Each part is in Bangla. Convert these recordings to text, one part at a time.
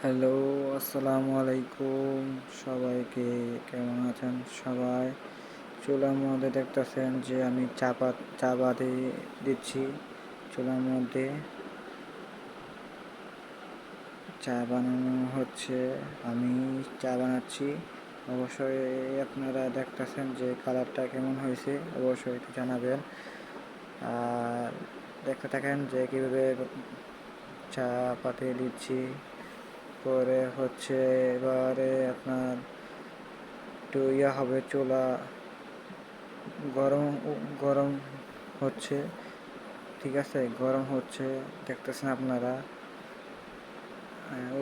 হ্যালো, আসসালামু আলাইকুম। সবাইকে কেমন আছেন সবাই? চুলার মধ্যে দেখতেছেন যে আমি চা পাত চা বাদে দিচ্ছি চুলার মধ্যে। চা বানানো হচ্ছে, আমি চা বানাচ্ছি। অবশ্যই আপনারা দেখতেছেন যে কালারটা কেমন হয়েছে, অবশ্যই একটু জানাবেন। আর দেখতে থাকেন যে কীভাবে চা পাতে দিচ্ছি। পরে হচ্ছে এবারে আপনার একটু ইয়া হবে, চুলা গরম গরম হচ্ছে, ঠিক আছে? গরম হচ্ছে, দেখতেছেন আপনারা।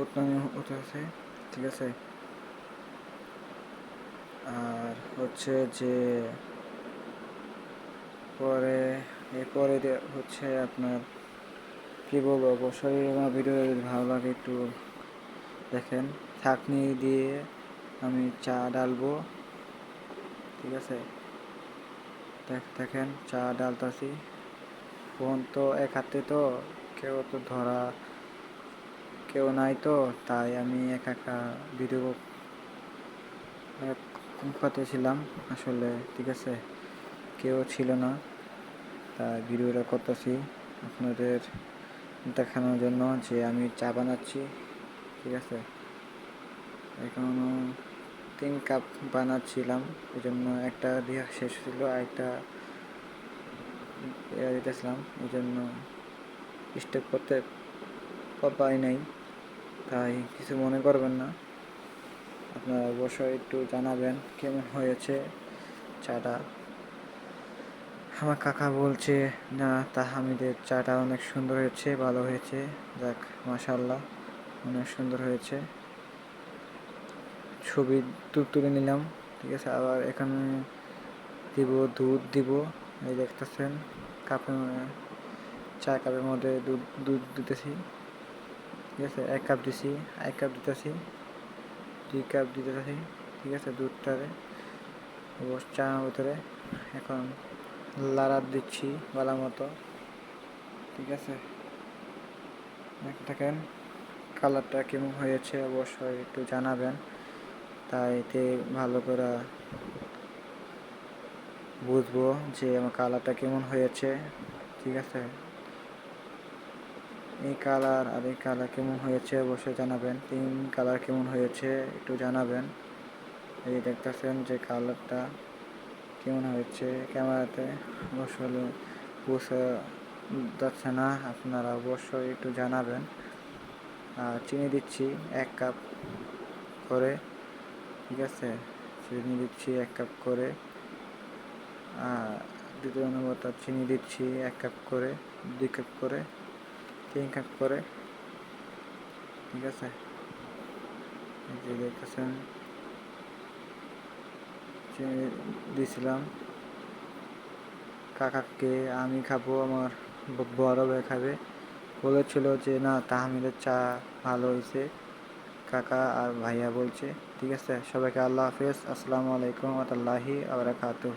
উৎপাদন ঠিক আছে? আর হচ্ছে যে পরে, এরপরে হচ্ছে আপনার, কী বলব? অবশ্যই আমার ভিডিও ভালো লাগে একটু দেখেন ছাঁকনি দিয়ে আমি চা ডালবো। ঠিক আছে? দেখেন, চা ডালতাছি। ফোন তো এক হাতে তো, কেউ তো ধরা, কেউ নাই তো, তাই আমি একা একা ভিডিও ছিলাম আসলে, ঠিক আছে? কেউ ছিল না, তাই ভিডিওটা করতেছি। আপনাদের দেখানোর জন্য যে আমি চা বানাচ্ছি। ঠিক আছে। এখনও তিন কাপ বানাচ্ছিলাম এই জন্য একটা দিয়ে শেষ ছিল একটা দিতেছিলাম এই জন্য স্টেপ করতে পাই নাই। তাই কিছু মনে করবেন না। আপনারা অবশ্যই একটু জানাবেন কেমন হয়েছে চাটা। আমার কাকা বলছে, না, তাহামিদের চাটা অনেক সুন্দর হয়েছে, ভালো হয়েছে। যাক মাশাল্লাহ অনেক সুন্দর হয়েছে। ছবি তুলে নিলাম, ঠিক আছে? আবার এখানে দিব দুধ দিব, এই দেখতেছেন কাপে চা কাপের মধ্যে দুধ দুধ দিতেছি, ঠিক আছে? এক কাপ দিছি, এক কাপ দিতেছি, দুই কাপ দিতেছি, ঠিক আছে? দুধটারে চা ভিতরে। এখন লাড়ার দিচ্ছি ভালো মতো, ঠিক আছে? দেখেন কালারটা কেমন হয়েছে অবশ্যই একটু জানাবেন। তাই এতে ভালো করে বুঝব যে আমার কালারটা কেমন হয়েছে, ঠিক আছে? এই কালার আর এই কালার কেমন হয়েছে অবশ্যই জানাবেন। তিন কালার কেমন হয়েছে একটু জানাবেন। এই দেখতেছেন যে কালারটা কেমন হয়েছে ক্যামেরাতে। অবশ্যই বুঝে যাচ্ছে না, আপনারা অবশ্যই একটু জানাবেন। চিনি দিচ্ছি এক কাপ করে, ঠিক আছে? চিনি দিচ্ছি এক কাপ করে দ্বিতীয় নম্বরটা চিনি দিচ্ছি এক কাপ করে, দুই কাপ করে, তিন কাপ করে, ঠিক আছে? দেখতেছেন, চিনি দিয়েছিলাম কাকাকে আমি খাব, আমার বড় খাবে। বলেছিল যে, না, তাহমিদের চা ভালো হয়েছে। কাকা আর ভাইয়া বলছে, ঠিক আছে, সবাইকে আল্লাহ হাফেজ। আসসালামু আলাইকুম রহমতুল্লাহি আবরাকাতুহ